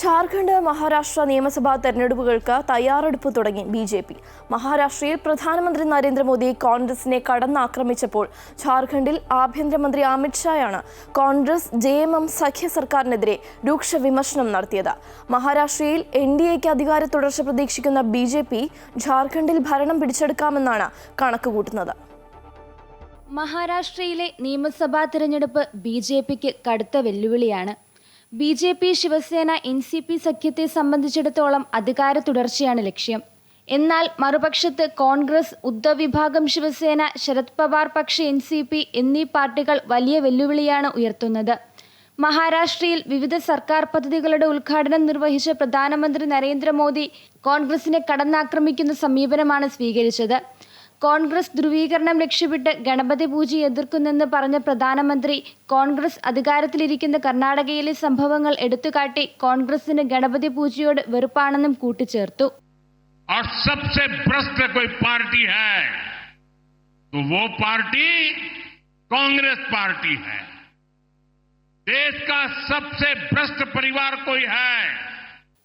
ഝാർഖണ്ഡ് മഹാരാഷ്ട്ര നിയമസഭാ തെരഞ്ഞെടുപ്പുകൾക്ക് തയ്യാറെടുപ്പ് തുടങ്ങി ബി ജെ പി. മഹാരാഷ്ട്രയിൽ പ്രധാനമന്ത്രി നരേന്ദ്രമോദി കോൺഗ്രസിനെ കടന്നാക്രമിച്ചപ്പോൾ ഝാർഖണ്ഡിൽ ആഭ്യന്തരമന്ത്രി അമിത്ഷായാണ് കോൺഗ്രസ് ജെ എം എം സഖ്യ സർക്കാരിനെതിരെ രൂക്ഷ വിമർശനം നടത്തിയത്. മഹാരാഷ്ട്രയിൽ എൻ ഡി എക്ക് അധികാര തുടർച്ച പ്രതീക്ഷിക്കുന്ന ബി ജെ പി ഝാർഖണ്ഡിൽ ഭരണം പിടിച്ചെടുക്കാമെന്നാണ് കണക്കുകൂട്ടുന്നത്. മഹാരാഷ്ട്രയിലെ നിയമസഭാ തെരഞ്ഞെടുപ്പ് ബി ജെ പിക്ക് കടുത്ത വെല്ലുവിളിയാണ്. B J P Shiv Sena N C P സഖ്യത്തെ സംബന്ധിച്ചിടത്തോളം അധികാര തുടർച്ചയാണ് ലക്ഷ്യം. എന്നാൽ മറുപക്ഷത്ത് കോൺഗ്രസ് ഉദ്ധവ് വിഭാഗം ശിവസേന ശരത് പവാർ പക്ഷ എൻ സി പി എന്നീ പാർട്ടികൾ വലിയ വെല്ലുവിളിയാണ് ഉയർത്തുന്നത്. മഹാരാഷ്ട്രയിൽ വിവിധ സർക്കാർ പദ്ധതികളുടെ ഉദ്ഘാടനം നിർവഹിച്ച പ്രധാനമന്ത്രി നരേന്ദ്രമോദി കോൺഗ്രസിനെ കടന്നാക്രമിക്കുന്ന സമീപനമാണ് സ്വീകരിച്ചത്. കോൺഗ്രസ് ധ്രുവീകരണം ലക്ഷ്യമിട്ട് ഗണപതി പൂജ എതിർക്കുന്നെന്ന് പറഞ്ഞ പ്രധാനമന്ത്രി കോൺഗ്രസ് അധികാരത്തിലിരിക്കുന്ന കർണാടകയിലെ സംഭവങ്ങൾ എടുത്തുകാട്ടി കോൺഗ്രസിന് ഗണപതി പൂജയോട് വെറുപ്പാണെന്നും കൂട്ടിച്ചേർത്തു और सबसे भ्रष्ट कोई पार्टी है तो वो पार्टी कांग्रेस पार्टी है देश का सबसे भ्रष्ट परिवार कोई है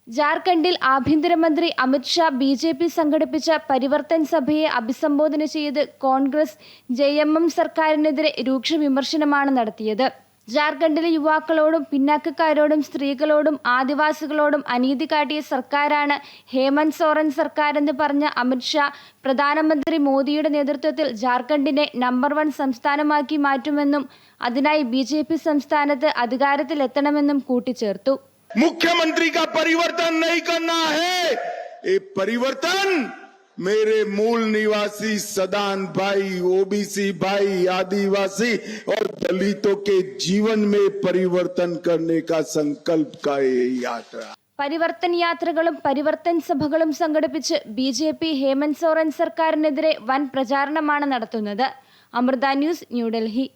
ജാർഖണ്ഡിൽ ആഭ്യന്തരമന്ത്രി അമിത്ഷാ ബി ജെ പി സംഘടിപ്പിച്ച പരിവർത്തൻ സഭയെ അഭിസംബോധന ചെയ്ത് കോൺഗ്രസ് ജെ എം എം സർക്കാരിനെതിരെ രൂക്ഷ വിമർശനമാണ് നടത്തിയത്. ജാർഖണ്ഡിലെ യുവാക്കളോടും പിന്നാക്കക്കാരോടും സ്ത്രീകളോടും ആദിവാസികളോടും അനീതി കാട്ടിയ സർക്കാരാണ് ഹേമന്ത് സോറൻ സർക്കാരെന്ന് പറഞ്ഞ അമിത്ഷാ പ്രധാനമന്ത്രി മോദിയുടെ നേതൃത്വത്തിൽ ജാർഖണ്ഡിനെ നമ്പർ വൺ സംസ്ഥാനമാക്കി മാറ്റുമെന്നും അതിനായി ബി സംസ്ഥാനത്ത് അധികാരത്തിലെത്തണമെന്നും കൂട്ടിച്ചേർത്തു. मुख्यमंत्री का परिवर्तन नहीं करना है ये परिवर्तन मेरे मूल निवासी सदान भाई ओबीसी भाई आदिवासी और दलितों के जीवन में परिवर्तन करने का संकल्प का ये यात्रा പരിവർത്തൻ യാത്രകളും പരിവർത്തൻ സഭകളും സംഘടിപ്പിച്ച് B J P Hemant Soren സർക്കാരിനെതിരെ വൻ പ്രചാരണമാണ് നടത്തുന്നത് അമൃത ന്യൂസ് ന്യൂഡൽഹി